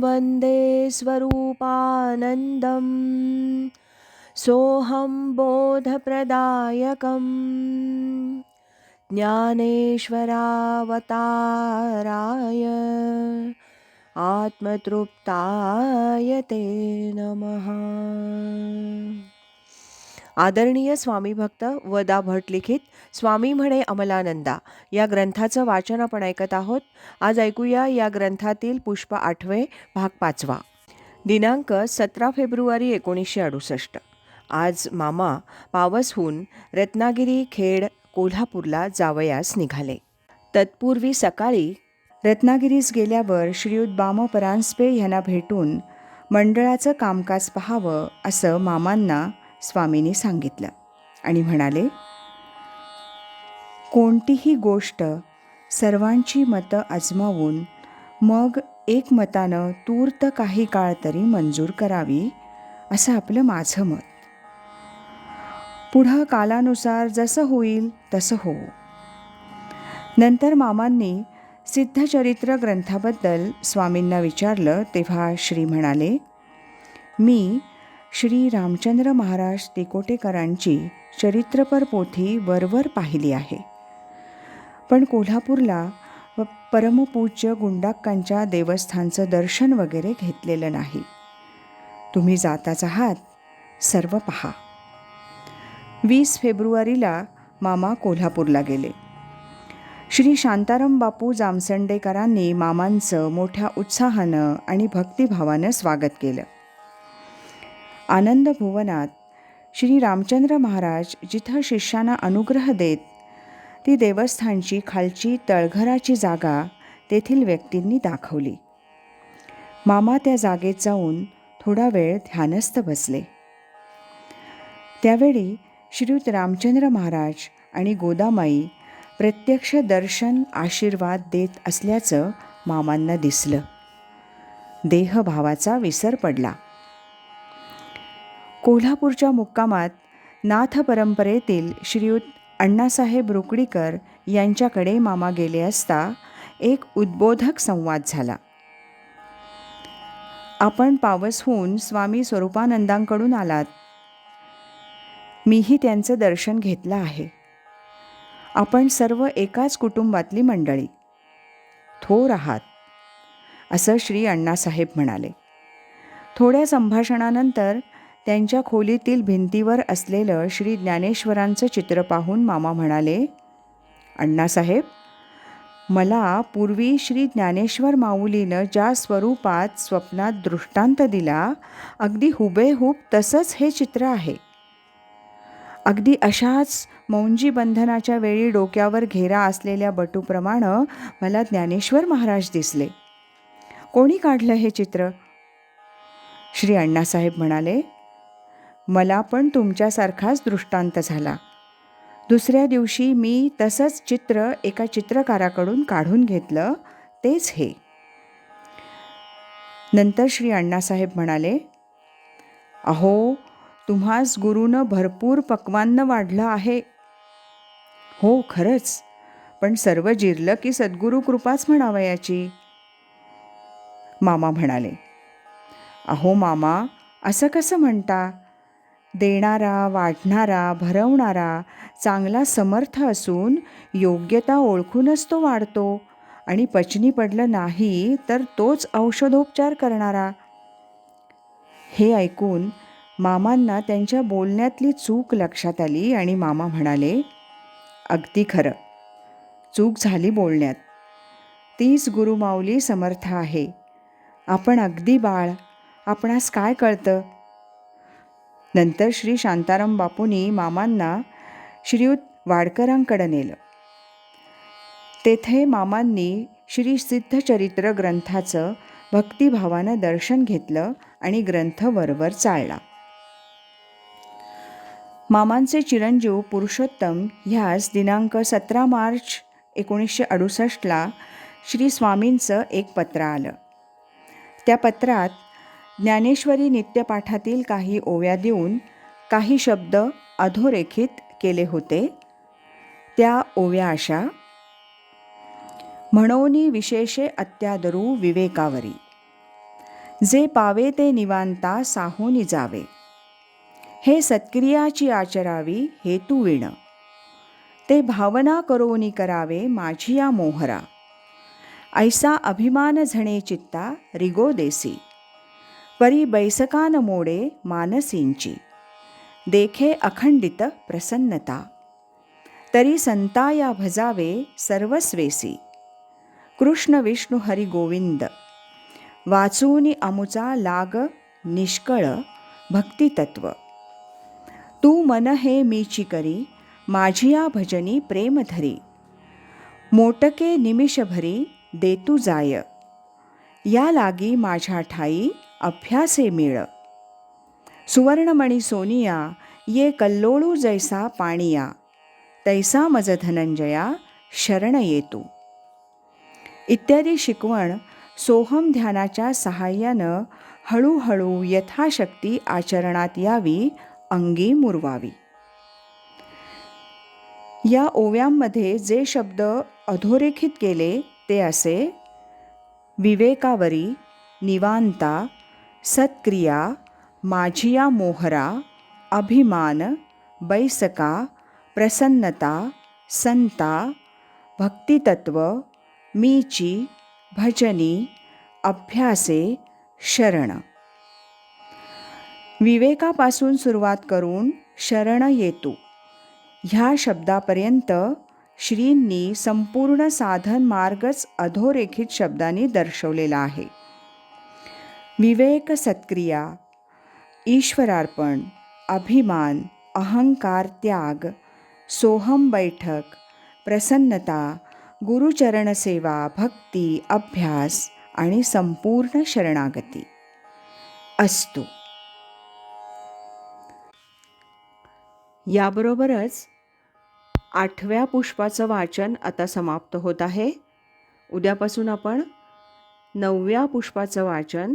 वन्दे स्वरूपानन्दं सोऽहं बोधप्रदायकम्। ज्ञानेश्वरावताराय आत्मतृप्ताय ते नमः। आदरणीय स्वामी भक्त वदा भट लिखित स्वामी म्हणे अमलानंदा. या ग्रंथाचं वाचन आपण ऐकत आहोत. आज ऐकूया या ग्रंथातील पुष्प आठवे भाग पाचवा. दिनांक सतरा फेब्रुवारी एकोणीसशे अडुसष्ट. आज मामा पावसहून रत्नागिरी खेड कोल्हापूरला जावयास निघाले. तत्पूर्वी सकाळी रत्नागिरीस गेल्यावर श्रीयुत बामो परांजपे यांना भेटून मंडळाचं कामकाज पाहावं असं मामांना स्वामींनी सांगितलं आणि म्हणाले कोणतीही गोष्ट सर्वांची मतं आजमावून मग एकमतानं तूर्त काही काळ तरी मंजूर करावी असं आपलं माझं मत. पुढं कालानुसार जसं होईल तसं हो नंतर मामांनी सिद्धचरित्र ग्रंथाबद्दल स्वामींना विचारलं तेव्हा श्री म्हणाले मी श्री रामचंद्र महाराज तिकोटेकरांची चरित्रपर पोथी वरवर पाहिली आहे. पण कोल्हापूरला परमपूज्य गुंडाक्कांच्या देवस्थानचं दर्शन वगैरे घेतलेलं नाही. तुम्ही जाताच आहात? सर्व पहा. वीस फेब्रुवारीला मामा कोल्हापूरला गेले. श्री शांताराम बापू जामसंडेकरांनी मामांचं मोठ्या उत्साहानं आणि भक्तिभावानं स्वागत केलं. आनंद भुवनात श्री रामचंद्र महाराज जिथं शिष्यांना अनुग्रह देत ती देवस्थानची खालची तळघराची जागा तेथील व्यक्तींनी दाखवली. मामा त्या जागेत जाऊन थोडा वेळ ध्यानस्थ बसले. त्यावेळी श्रीयुत रामचंद्र महाराज आणि गोदामाई प्रत्यक्ष दर्शन आशीर्वाद देत असल्याचं मामांना दिसलं. देहभावाचा विसर पडला. कोल्हापूरच्या मुक्कामात नाथ परंपरेतील श्रीयुत अण्णासाहेब रुकडीकर यांच्याकडे मामा गेले असता एक उद्बोधक संवाद झाला. आपण पावसहून स्वामी स्वरूपानंदांकडून आलात. मीही त्यांचं दर्शन घेतलं आहे. आपण सर्व एकाच कुटुंबातली मंडळी. थोर आहात. असं श्री अण्णासाहेब म्हणाले. थोड्या संभाषणानंतर त्यांच्या खोलीतील भिंतीवर असलेलं श्री ज्ञानेश्वरांचं चित्र पाहून मामा म्हणाले अण्णासाहेब मला पूर्वी श्री ज्ञानेश्वर माऊलीनं ज्या स्वरूपात स्वप्नात दृष्टांत दिला अगदी हुबेहूब तसंच हे चित्र आहे. अगदी अशाच मौंजी बंधनाच्या वेळी डोक्यावर घेरा असलेल्या बटूप्रमाणे मला ज्ञानेश्वर महाराज दिसले. कोणी काढलं हे चित्र? श्री अण्णासाहेब म्हणाले मला पण तुमच्यासारखाच दृष्टांत झाला. दुसऱ्या दिवशी मी तसंच चित्र एका चित्रकाराकडून काढून घेतलं तेच हे. नंतर श्री अण्णासाहेब म्हणाले अहो तुम्हास गुरुनं भरपूर पक्वान्न वाढलं आहे. हो खरंच. पण सर्व जिरलं की सद्गुरू कृपाच म्हणावयाची मामा म्हणाले अहो मामा असं कसं म्हणता? देणारा वाढणारा भरवणारा चांगला समर्थ असून योग्यता ओळखूनच तो वाढतो आणि पचनी पडलं नाही तर तोच औषधोपचार करणारा. हे ऐकून मामांना त्यांच्या बोलण्यातली चूक लक्षात आली आणि मामा म्हणाले अगदी खरं. चूक झाली बोलण्यात. तीच गुरुमाऊली समर्थ आहे. आपण अगदी बाळ. आपणास काय कळतं? नंतर श्री शांताराम बापूंनी मामांना श्रीयुत वाडकरांकडं नेलं. तेथे मामांनी श्री सिद्धचरित्र ग्रंथाचं भक्तिभावानं दर्शन घेतलं आणि ग्रंथ वरवर चाळला मामांचे चिरंजीव पुरुषोत्तम ह्यास दिनांक सतरा मार्च एकोणीसशे अडुसष्टला श्री स्वामींचं एक पत्र आलं. त्या पत्रात ज्ञानेश्वरी नित्यपाठातील काही ओव्या देऊन काही शब्द अधोरेखित केले होते. त्या ओव्या अशा. म्हणोनी विशेषे अत्यादरू विवेकावरी. जे पावे ते निवांता साहोनी जावे. हे सत्क्रियाची आचरावी हेतू विण. ते भावना करोनी करावे माझी या मोहरा. ऐसा अभिमान झणे चित्ता रिगो देसी. परी बैसकान मोडे मानसींची. देखे अखंडित प्रसन्नता. तरी संताया भजावे सर्वस्वेसी. कृष्ण विष्णू हरी गोविंद. वाचूनी अमुचा लाग निष्कळ भक्तितत्व. तू मन हे मीची करी माझिया भजनी प्रेम धरी. मोटके निमिषभरी देतू जाय. या लागी माझ्या ठाई अभ्यासे मिळ। सुवर्णमणी सोनिया ये कल्लोळू जैसा पाणिया तैसा मज धनंजया शरण येतो। इत्यादी शिकवण सोहम ध्यानाच्या सहाय्यानं हळूहळू यथाशक्ती आचरणात यावी अंगी मुरवावी। या ओव्यांमध्ये जे शब्द अधोरेखित केले ते असे विवेकावरी निवांता सत्क्रिया माझिया मोहरा अभिमान बैसका प्रसन्नता संता भक्तितत्व मीची भजनी अभ्यासे शरण. विवेकापासून सुरुवात करून शरण येतो. ह्या शब्दापर्यंत श्रींनी संपूर्ण साधन मार्गच अधोरेखित शब्दांनी दर्शवलेला आहे. विवेक सत्क्रिया ईश्वरार्पण अभिमान अहंकार त्याग सोहम बैठक प्रसन्नता गुरुचरणसेवा भक्ती अभ्यास आणि संपूर्ण शरणागती. असतो. याबरोबरच आठव्या पुष्पाचं वाचन आता समाप्त होत आहे. उद्यापासून आपण नवव्या पुष्पाचं वाचन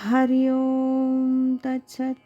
हरिओम तत्सत